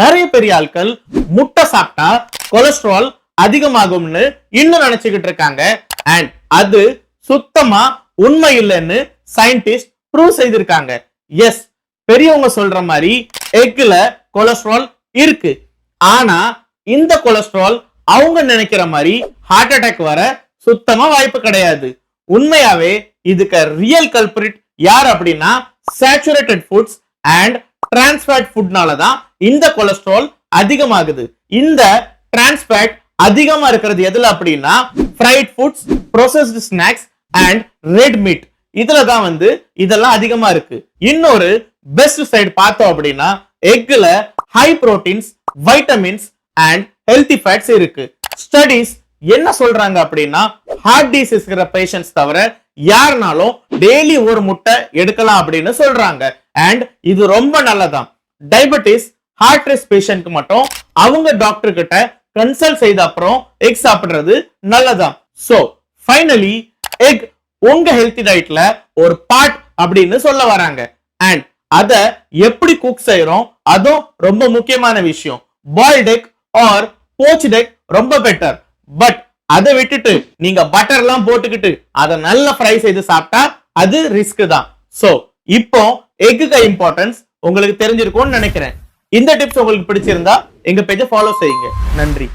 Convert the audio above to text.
நிறைய பெரிய ஆட்கள் முட்டை சாப்பிட்டா கொலஸ்ட்ரால் அதிகமாகும்னு இன்னும் நினைச்சுக்கிட்டு இருக்காங்க. அண்ட் அது சுத்தமா உண்மை இல்லைன்னு சயின்டிஸ்ட் ப்ரூவ் செய்திருக்காங்க. எஸ் பெரியவங்க சொல்ற மாதிரி எக்ல கொலஸ்ட்ரால் இருக்கு. ஆனா இந்த கொலஸ்ட்ரால் அவங்க நினைக்கிற மாதிரி ஹார்ட் அட்டாக் வர சுத்தமா வாய்ப்பு கிடையாது. உண்மையாவே இதுக்கு ரியல் கல்பிரிட் யார் அப்படின்னா saturated foods and trans fat ஃபுட்னால தான் இந்த கொலஸ்ட்ரால் அதிகமாகுது. இந்த டிரான்ஸ்ஃபேட் அதிகமா இருக்கிறது எதுல அப்படின்னா fried foods processed snacks and red meat இதுல தான் வந்து இதெல்லாம் அதிகமா இருக்கு. இன்னொரு பெஸ்ட் சைடு பார்த்தோம் அப்படின்னா எக்ல high proteins vitamins and healthy fats இருக்கு. ஸ்டடிஸ் என்ன சொல்றாங்க அப்படின்னா ஹார்ட் டிசீஸ் இருக்கிற பேஷண்ட்ஸ் தவிர யாருனாலும் டெய்லி ஒரு முட்டை எடுக்கலாம் அப்படின்னு சொல்றாங்க. அண்ட் இது ரொம்ப நல்லதான் டயபெட்டிஸ் ஹார்ட் ரெஸ் பேஷண்ட்க்கு மட்டும் அவங்க டாக்டர் கிட்ட கன்சல்ட் செய்த அப்புறம் எக் சாப்பிடுறது நல்லதான் சோ ஃபைனலி எக் உங்க ஹெல்த்தி டயட்ல ஒரு பார்ட் அப்படின்னு சொல்ல வராங்க. அண்ட் அத எப்படி குக் செய்யறோம் அதுவும் ரொம்ப முக்கியமான விஷயம். Boiled egg or poached egg ரொம்ப பெட்டர் பட் அதை விட்டுட்டு நீங்க பட்டர் எல்லாம் போட்டுக்கிட்டு அதை நல்லா ஃப்ரை செய்து சாப்பிட்டா அது ரிஸ்க் தான். சோ இப்போ எக்குக்கு இம்பார்ட்டன்ஸ் உங்களுக்கு தெரிஞ்சிருக்கும்னு நினைக்கிறேன். இந்த டிப்ஸ் உங்களுக்கு பிடிச்சிருந்தா எங்க பேஜை ஃபாலோ செய்யுங்க. நன்றி.